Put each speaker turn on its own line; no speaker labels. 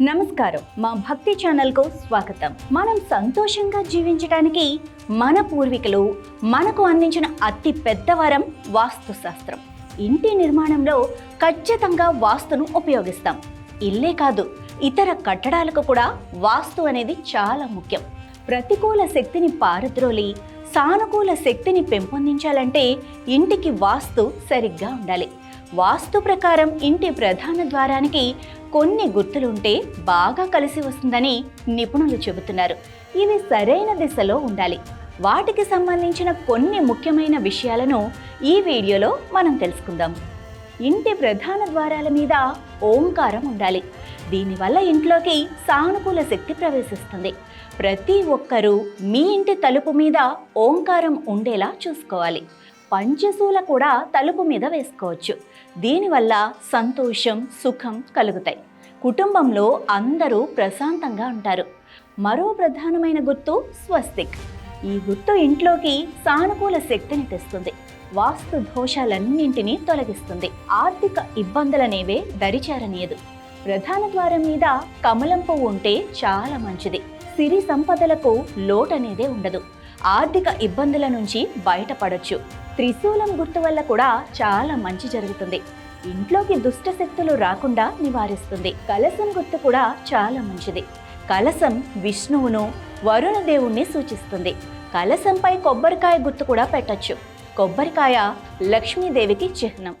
నమస్కారం. మా భక్తి ఛానల్కు స్వాగతం. మనం సంతోషంగా జీవించడానికి మన పూర్వీకులు మనకు అందించిన అతి పెద్ద వరం వాస్తు శాస్త్రం ఇంటి నిర్మాణంలో ఖచ్చితంగా వాస్తును ఉపయోగిస్తాం. ఇల్లే కాదు ఇతర కట్టడాలకు కూడా వాస్తు అనేది చాలా ముఖ్యం. ప్రతికూల శక్తిని పారద్రోలి సానుకూల శక్తిని పెంపొందించాలంటే ఇంటికి వాస్తు సరిగ్గా ఉండాలి. వాస్తు ప్రకారం ఇంటి ప్రధాన ద్వారానికి కొన్ని గుర్తులుంటే బాగా కలిసి వస్తుందని నిపుణులు చెబుతున్నారు. ఇవి సరైన దిశలో ఉండాలి. వాటికి సంబంధించిన కొన్ని ముఖ్యమైన విషయాలను ఈ వీడియోలో మనం తెలుసుకుందాం. ఇంటి ప్రధాన ద్వారాల మీద ఓంకారం ఉండాలి. దీనివల్ల ఇంట్లోకి సానుకూల శక్తి ప్రవేశిస్తుంది. ప్రతి ఒక్కరూ మీ ఇంటి తలుపు మీద ఓంకారం ఉండేలా చూసుకోవాలి. పంచశూల కూడా తలుపు మీద వేసుకోవచ్చు. దీనివల్ల సంతోషం సుఖం కలుగుతాయి. కుటుంబంలో అందరూ ప్రశాంతంగా ఉంటారు. మరో ప్రధానమైన గుర్తు స్వస్తిక్. ఈ గుర్తు ఇంట్లోకి సానుకూల శక్తిని తెస్తుంది. వాస్తు దోషాలన్నింటినీ తొలగిస్తుంది. ఆర్థిక ఇబ్బందులనేవే దరిచేరనీయదు. ప్రధాన ద్వారం మీద కమలం పువ్వు ఉంటే చాలా మంచిది. సిరి సంపదలకు లోటనేదే ఉండదు. ఆర్థిక ఇబ్బందుల నుంచి బయటపడొచ్చు. త్రిశూలం గుర్తు వల్ల కూడా చాలా మంచి జరుగుతుంది. ఇంట్లోకి దుష్ట శక్తులు రాకుండా నివారిస్తుంది. కలసం గుర్తు కూడా చాలా మంచిది. కలసం విష్ణువును వరుణ దేవుణ్ణి సూచిస్తుంది. కలసంపై కొబ్బరికాయ గుర్తు కూడా పెట్టచ్చు. కొబ్బరికాయ లక్ష్మీదేవికి చిహ్నం.